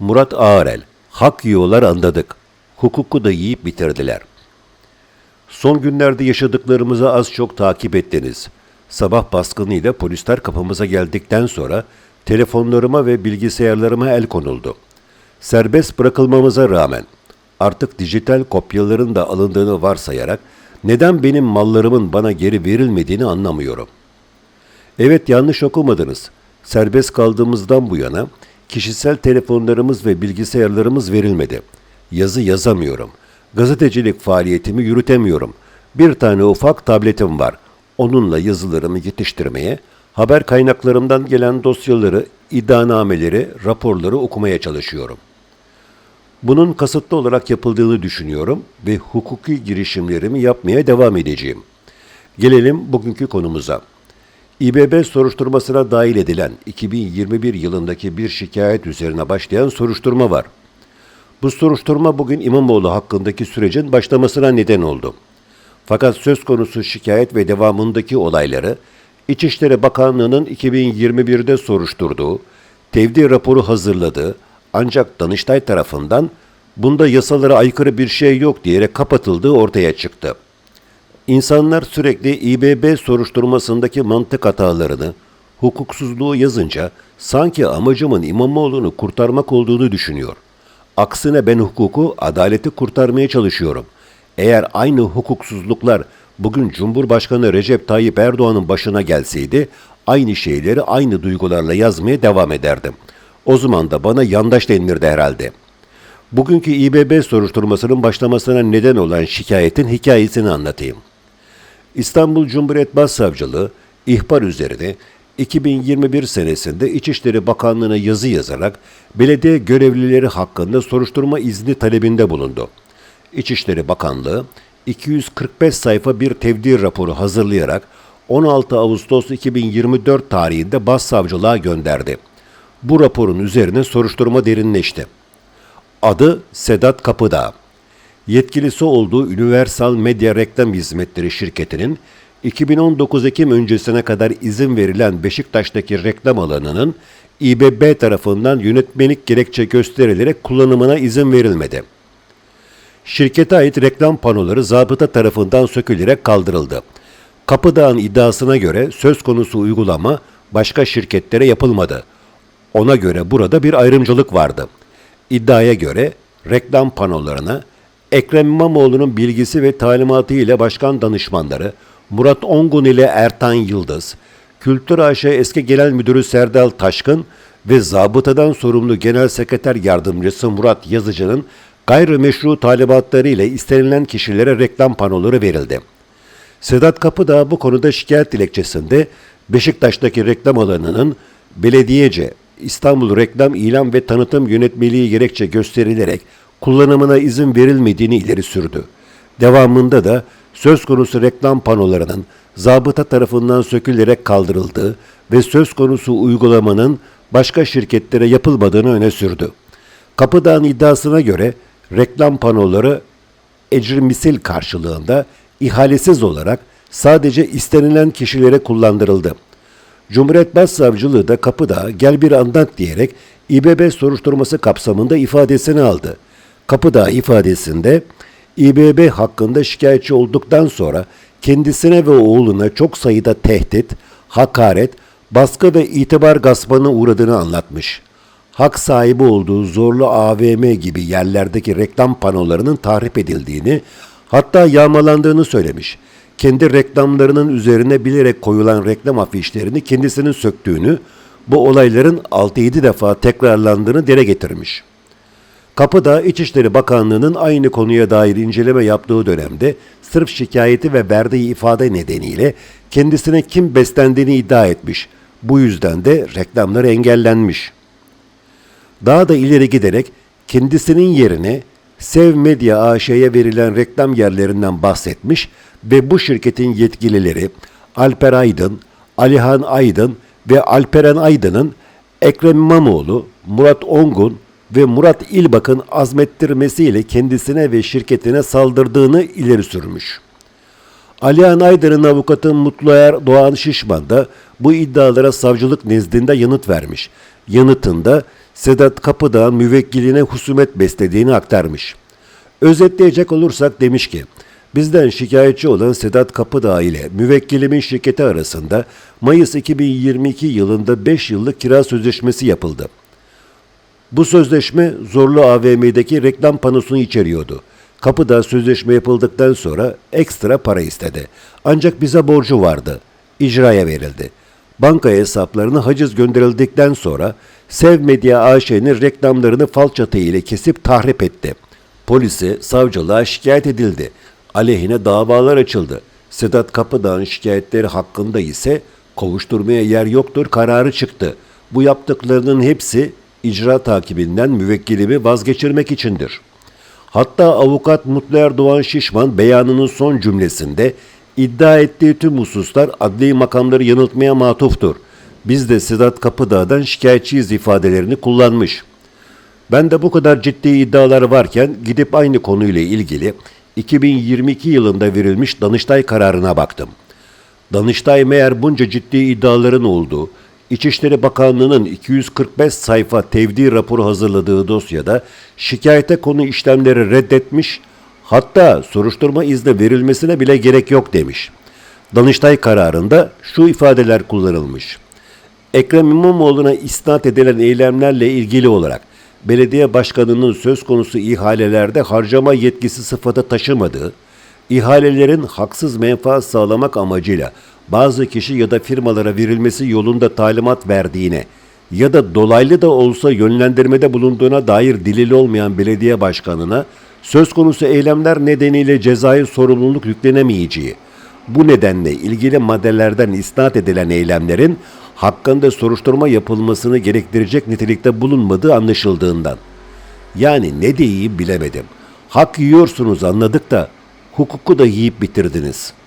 Murat Ağarel, hak yiyorlar anladık. Hukuku da yiyip bitirdiler. Son günlerde yaşadıklarımızı az çok takip ettiniz. Sabah baskınıyla polisler kapımıza geldikten sonra telefonlarıma ve bilgisayarlarıma el konuldu. Serbest bırakılmamıza rağmen artık dijital kopyaların da alındığını varsayarak neden benim mallarımın bana geri verilmediğini anlamıyorum. Evet yanlış okumadınız. Serbest kaldığımızdan bu yana kişisel telefonlarımız ve bilgisayarlarımız verilmedi. Yazı yazamıyorum. Gazetecilik faaliyetimi yürütemiyorum. Bir tane ufak tabletim var. Onunla yazılarımı yetiştirmeye, haber kaynaklarımdan gelen dosyaları, iddianameleri, raporları okumaya çalışıyorum. Bunun kasıtlı olarak yapıldığını düşünüyorum ve hukuki girişimlerimi yapmaya devam edeceğim. Gelelim bugünkü konumuza. İBB soruşturmasına dahil edilen 2021 yılındaki bir şikayet üzerine başlayan soruşturma var. Bu soruşturma bugün İmamoğlu hakkındaki sürecin başlamasına neden oldu. Fakat söz konusu şikayet ve devamındaki olayları İçişleri Bakanlığı'nın 2021'de soruşturduğu, tevdi raporu hazırladığı ancak Danıştay tarafından bunda yasalara aykırı bir şey yok diyerek kapatıldığı ortaya çıktı. İnsanlar sürekli İBB soruşturmasındaki mantık hatalarını, hukuksuzluğu yazınca sanki amacımın İmamoğlu'nu kurtarmak olduğunu düşünüyor. Aksine ben hukuku, adaleti kurtarmaya çalışıyorum. Eğer aynı hukuksuzluklar bugün Cumhurbaşkanı Recep Tayyip Erdoğan'ın başına gelseydi, aynı şeyleri aynı duygularla yazmaya devam ederdim. O zaman da bana yandaş denilirdi herhalde. Bugünkü İBB soruşturmasının başlamasına neden olan şikayetin hikayesini anlatayım. İstanbul Cumhuriyet Başsavcılığı ihbar üzerine 2021 senesinde İçişleri Bakanlığı'na yazı yazarak belediye görevlileri hakkında soruşturma izni talebinde bulundu. İçişleri Bakanlığı 245 sayfa bir tevdi raporu hazırlayarak 16 Ağustos 2024 tarihinde Başsavcılığa gönderdi. Bu raporun üzerine soruşturma derinleşti. Adı Sedat Kapıdağ. Yetkilisi olduğu Universal Medya Reklam Hizmetleri şirketinin 2019 Ekim öncesine kadar izin verilen Beşiktaş'taki reklam alanının İBB tarafından yönetmelik gerekçe gösterilerek kullanımına izin verilmedi. Şirkete ait reklam panoları zabıta tarafından sökülerek kaldırıldı. Kapıdağ'ın iddiasına göre söz konusu uygulama başka şirketlere yapılmadı. Ona göre burada bir ayrımcılık vardı. İddiaya göre reklam panolarına Ekrem İmamoğlu'nun bilgisi ve talimatı ile başkan danışmanları Murat Ongun ile Ertan Yıldız, Kültür AŞ eski genel müdürü Serdal Taşkın ve zabıtadan sorumlu genel sekreter yardımcısı Murat Yazıcı'nın gayrimeşru talimatları ile istenilen kişilere reklam panoları verildi. Sedat Kapıdağ bu konuda şikayet dilekçesinde Beşiktaş'taki reklam alanının belediyece İstanbul Reklam İlan ve Tanıtım Yönetmeliği gerekçe gösterilerek kullanımına izin verilmediğini ileri sürdü. Devamında da söz konusu reklam panolarının zabıta tarafından sökülerek kaldırıldığı ve söz konusu uygulamanın başka şirketlere yapılmadığını öne sürdü. Kapıdağ'ın iddiasına göre reklam panoları ecri misil karşılığında ihalesiz olarak sadece istenilen kişilere kullandırıldı. Cumhuriyet Başsavcılığı da kapıda gel bir anlat diyerek İBB soruşturması kapsamında ifadesini aldı. Kapıda ifadesinde İBB hakkında şikayetçi olduktan sonra kendisine ve oğluna çok sayıda tehdit, hakaret, baskı ve itibar gaspına uğradığını anlatmış. Hak sahibi olduğu zorlu AVM gibi yerlerdeki reklam panolarının tahrip edildiğini, hatta yağmalandığını söylemiş. Kendi reklamlarının üzerine bilerek koyulan reklam afişlerini kendisinin söktüğünü, bu olayların 6-7 defa tekrarlandığını dile getirmiş. Kapıda İçişleri Bakanlığı'nın aynı konuya dair inceleme yaptığı dönemde sırf şikayeti ve verdiği ifade nedeniyle kendisine kim beslendiğini iddia etmiş. Bu yüzden de reklamları engellenmiş. Daha da ileri giderek kendisinin yerine Sev Medya AŞ'ye verilen reklam yerlerinden bahsetmiş ve bu şirketin yetkilileri Alper Aydın, Alihan Aydın ve Alperen Aydın'ın Ekrem İmamoğlu, Murat Ongun ve Murat İlbak'ın azmettirmesiyle kendisine ve şirketine saldırdığını ileri sürmüş. Alihan Aydın'ın avukatı Mutluer Doğan Şişman da bu iddialara savcılık nezdinde yanıt vermiş. Yanıtında Sedat Kapıdağ'ın müvekkiline husumet beslediğini aktarmış. Özetleyecek olursak demiş ki, bizden şikayetçi olan Sedat Kapıdağ ile müvekkilimin şirketi arasında Mayıs 2022 yılında 5 yıllık kira sözleşmesi yapıldı. Bu sözleşme Zorlu AVM'deki reklam panosunu içeriyordu. Kapıda sözleşme yapıldıktan sonra ekstra para istedi. Ancak bize borcu vardı. İcraya verildi. Banka hesaplarına haciz gönderildikten sonra Sev Medya AŞ'nin reklamlarını falçata ile kesip tahrip etti. Polise, savcılığa şikayet edildi. Aleyhine davalar açıldı. Sedat Kapıdağ'ın şikayetleri hakkında ise kovuşturmaya yer yoktur kararı çıktı. Bu yaptıklarının hepsi icra takibinden müvekkilimi vazgeçirmek içindir. Hatta avukat Mutlu Erdoğan Şişman beyanının son cümlesinde iddia ettiği tüm hususlar adli makamları yanıltmaya matuftur. Biz de Sedat Kapıdağ'dan şikayetçiyiz ifadelerini kullanmış. Ben de bu kadar ciddi iddialar varken gidip aynı konuyla ilgili 2022 yılında verilmiş Danıştay kararına baktım. Danıştay meğer bunca ciddi iddiaların olduğu, İçişleri Bakanlığı'nın 245 sayfa tevdi raporu hazırladığı dosyada şikayete konu işlemleri reddetmiş, hatta soruşturma izni verilmesine bile gerek yok demiş. Danıştay kararında şu ifadeler kullanılmış. Ekrem İmamoğlu'na isnat edilen eylemlerle ilgili olarak belediye başkanının söz konusu ihalelerde harcama yetkisi sıfatı taşımadığı, ihalelerin haksız menfaat sağlamak amacıyla bazı kişi ya da firmalara verilmesi yolunda talimat verdiğine ya da dolaylı da olsa yönlendirmede bulunduğuna dair delil olmayan belediye başkanına söz konusu eylemler nedeniyle cezai sorumluluk yüklenemeyeceği, bu nedenle ilgili maddelerden isnat edilen eylemlerin hakkında soruşturma yapılmasını gerektirecek nitelikte bulunmadığı anlaşıldığından. Yani ne diyeyim bilemedim. Hak yiyorsunuz anladık da hukuku da yiyip bitirdiniz.''